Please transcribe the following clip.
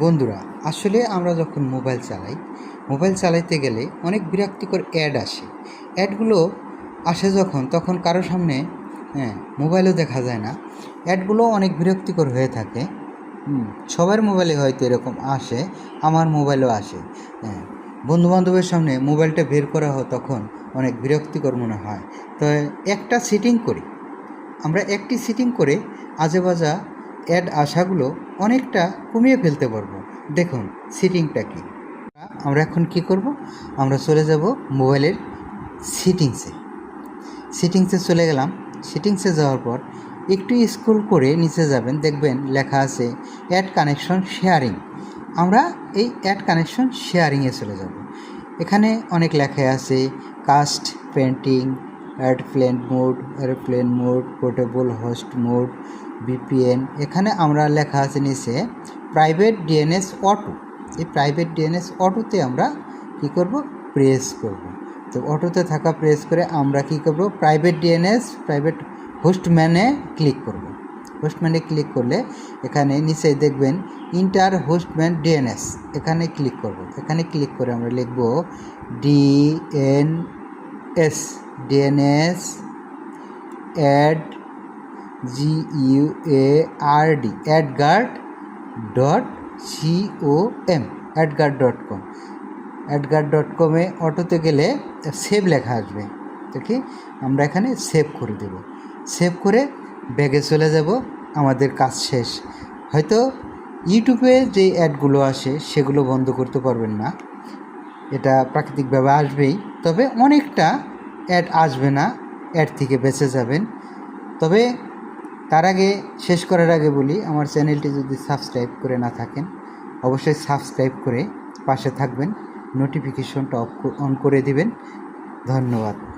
বন্ধুরা, আসলে আমরা যখন মোবাইল চালাই, মোবাইল চালাইতে গেলে অনেক বিরক্তিকর অ্যাড আসে। অ্যাডগুলো আসে যখন, তখন কারও সামনে হ্যাঁ মোবাইলও দেখা যায় না। অ্যাডগুলো অনেক বিরক্তিকর হয়ে থাকে। সবার মোবাইলে হয়তো এরকম আসে, আমার মোবাইলও আসে। হ্যাঁ বন্ধুবান্ধবের সামনে মোবাইলটা বের করা হয় তখন অনেক বিরক্তিকর মনে হয়। তো একটা সিটিং করি। আমরা একটি সিটিং করে আজে বাজা অ্যাড আসাগুলো অনেকটা কমিয়ে ফেলতে পারব। দেখুন সিটিংটা কি? আমরা এখন কি করব? আমরা চলে যাব মোবাইলের সিটিংসে সিটিংসে চলে গেলাম। সিটিংসে যাওয়ার পর একটু স্ক্রল করে নিচে যাবেন। দেখবেন লেখা আছে অ্যাড কানেকশন শেয়ারিং আমরা এই অ্যাড কানেকশন শেয়ারিংয়ে চলে যাব। এখানে অনেক লেখা আছে cast painting airplane mode airplane mode, portable host mode VPN এখানে আমরা লেখা আছে নিচে, প্রাইভেট ডিএনএস অটো। এই প্রাইভেট ডিএনএস অটোতে আমরা কি করব? প্রেস করব। তো অটোতে থাকা প্রেস করে আমরা কি করব? প্রাইভেট ডিএনএস, প্রাইভেট হোস্টম্যানে ক্লিক করব। হোস্টম্যানে ক্লিক করলে এখানে নিচে দেখবেন ইন্টার হোস্টম্যান ডিএনএস। এখানে ক্লিক করব। এখানে ক্লিক করে আমরা লিখব DN S DNS ad G U A R D AdGuard dot CO M AdGuard dot com. AdGuard dot কমে অটোতে গেলে সেভ লেখা আসবে। দেখি, আমরা এখানে সেভ করে দেব। সেভ করে ব্যাগে চলে যাব, আমাদের কাজ শেষ। হয়তো ইউটিউবে যে অ্যাডগুলো আসে, সেগুলো বন্ধ করতে পারবেন না। এটা প্রাকৃতিকভাবে আসবেই। তবে অনেকটা অ্যাড আসবে না অ্যাড থেকে বেঁচে যাবেন। তবে তার আগে, শেষ করার আগে বলি, আমার চ্যানেলটি যদি সাবস্ক্রাইব করে না থাকেন, অবশ্যই সাবস্ক্রাইব করে পাশে থাকবেন। নোটিফিকেশনটা অফ অন করে দিবেন। ধন্যবাদ।